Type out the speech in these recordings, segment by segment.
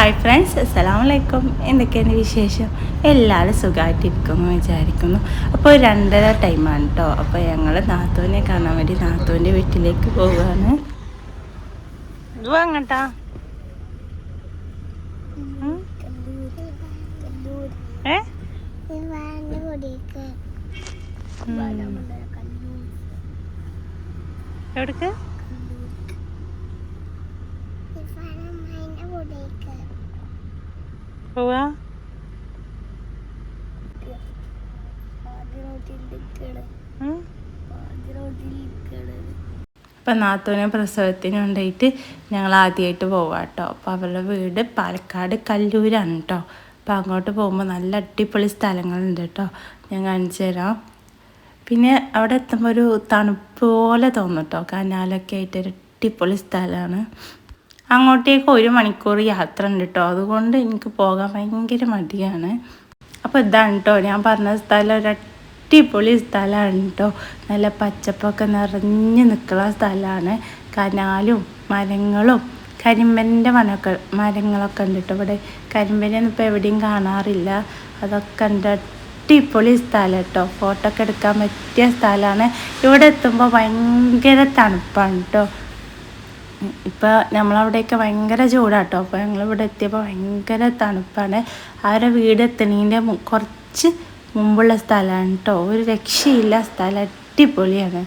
Hi friends അസ്സലാം വലൈക്കും എന്തൊക്കെയാണ് വിശേഷം? എല്ലാവരും സുഖമായിട്ടിരിക്കുമെന്ന് വിചാരിക്കുന്നു. അപ്പോൾ രണ്ടര ടൈമാണ് കേട്ടോ അപ്പോൾ ഞങ്ങൾ നാത്തൂനെ കാണാൻ വേണ്ടി നാത്തുവിന്റെ വീട്ടിലേക്ക് പോവുകയാണ് അങ്ങട്ടാ. ഏ? എവിടേക്ക്? പോവാ? ഉം. അപ്പം നാത്തൂനെ പ്രസവത്തിന് കൊണ്ടുപോയിട്ട് ഞങ്ങൾ ആദ്യമായിട്ട് പോവാം കേട്ടോ. അപ്പോൾ അവരുടെ വീട് പാലക്കാട് കല്ലൂരാണ് കേട്ടോ. അപ്പോൾ അങ്ങോട്ട് പോകുമ്പോൾ നല്ല അടിപൊളി സ്ഥലങ്ങളുണ്ട് കേട്ടോ. ഞാൻ കാണിച്ചു തരാം. പിന്നെ അവിടെ എത്തുമ്പോൾ ഒരു തണുപ്പ് പോലെ തോന്നും കേട്ടോ. കനാലൊക്കെ ആയിട്ട് ഒരു അടിപൊളി സ്ഥലമാണ്. അങ്ങോട്ടേക്ക് ഒരു മണിക്കൂർ യാത്ര ഉണ്ട് കേട്ടോ അതുകൊണ്ട് എനിക്ക് പോകാൻ ഭയങ്കര മടിയാണ്. അപ്പോൾ ഇതാണ് കേട്ടോ ഞാൻ പറഞ്ഞ സ്ഥലം ഒരു അടിപൊളി സ്ഥലമാണ് കേട്ടോ നല്ല പച്ചപ്പൊക്കെ നിറഞ്ഞു നിൽക്കുന്ന സ്ഥലമാണ്. കനാലും മരങ്ങളും കരിമ്പന്റെ മരമൊക്കെ മരങ്ങളൊക്കെ ഉണ്ട് കേട്ടോ ഇവിടെ കരിമ്പനൊന്നും ഇപ്പോൾ എവിടെയും കാണാറില്ല. അതൊക്കെ ഉണ്ട്. അടിപൊളി സ്ഥലം കേട്ടോ ഫോട്ടോ ഒക്കെ എടുക്കാൻ പറ്റിയ സ്ഥലമാണ്. ഇവിടെ എത്തുമ്പോൾ ഭയങ്കര തണുപ്പാണ് കേട്ടോ ഇപ്പോൾ നമ്മളവിടെയൊക്കെ ഭയങ്കര ചൂടാട്ടോ. അപ്പോൾ ഞങ്ങളിവിടെ എത്തിയപ്പോൾ ഭയങ്കര തണുപ്പാണ്. അവരുടെ വീട് എത്തണീന്റെ കുറച്ച് മുമ്പുള്ള സ്ഥലമാണ് കേട്ടോ ഒരു രക്ഷയില്ല. സ്ഥലം അടിപൊളിയാണ്.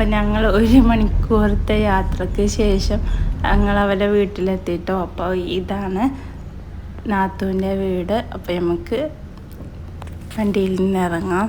അപ്പം ഞങ്ങൾ ഒരു മണിക്കൂറത്തെ യാത്രയ്ക്ക് ശേഷം ഞങ്ങൾ അവരുടെ വീട്ടിലെത്തിയിട്ടോ അപ്പോൾ ഇതാണ് നാത്തൂന്റെ വീട്. അപ്പോൾ നമുക്ക് വണ്ടിയിൽ നിന്ന് ഇറങ്ങാം.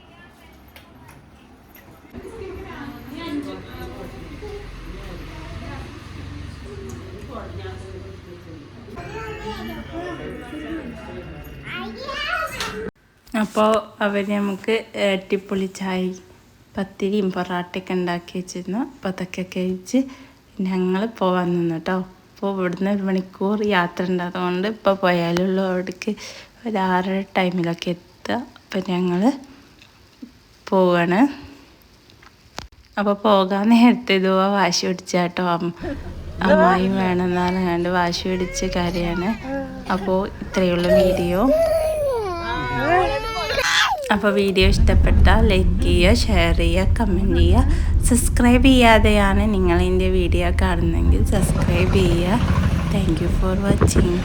അപ്പോൾ അവർ നമുക്ക് അടിപൊളി ചായ പത്തിരിയും പൊറാട്ടയൊക്കെ ഉണ്ടാക്കി വെച്ചിരുന്നു. അപ്പോൾ അതൊക്കെ കഴിച്ച് ഞങ്ങൾ പോവാൻ നിന്നു കേട്ടോ അപ്പോൾ ഇവിടുന്ന് ഒരു മണിക്കൂർ യാത്ര ഉണ്ട്. അതുകൊണ്ട് ഇപ്പോൾ പോയാലുള്ള അവിടേക്ക്. ഒരു ആറര ടൈമിലൊക്കെ എത്തുക. അപ്പോൾ ഞങ്ങൾ പോവാണ്. അപ്പോൾ പോകാൻ നേരത്തെ ഇതുവാ വാശി പിടിച്ചാട്ടോ. അമ്മ അമ്മായി വേണമെന്നാണ് കണ്ട് വാശി പിടിച്ച് കാര്യമാണ്. അപ്പോൾ ഇത്രയുള്ള വീഡിയോ. അപ്പോൾ വീഡിയോ ഇഷ്ടപ്പെട്ട ലൈക്ക് ചെയ്യുക ഷെയർ ചെയ്യുക കമന്റ് ചെയ്യുക. സബ്സ്ക്രൈബ് ചെയ്യാതെയാണ് നിങ്ങൾ എന്റെ വീഡിയോ കാണുന്നതെങ്കിൽ സബ്സ്ക്രൈബ് ചെയ്യുക. Thank you for watching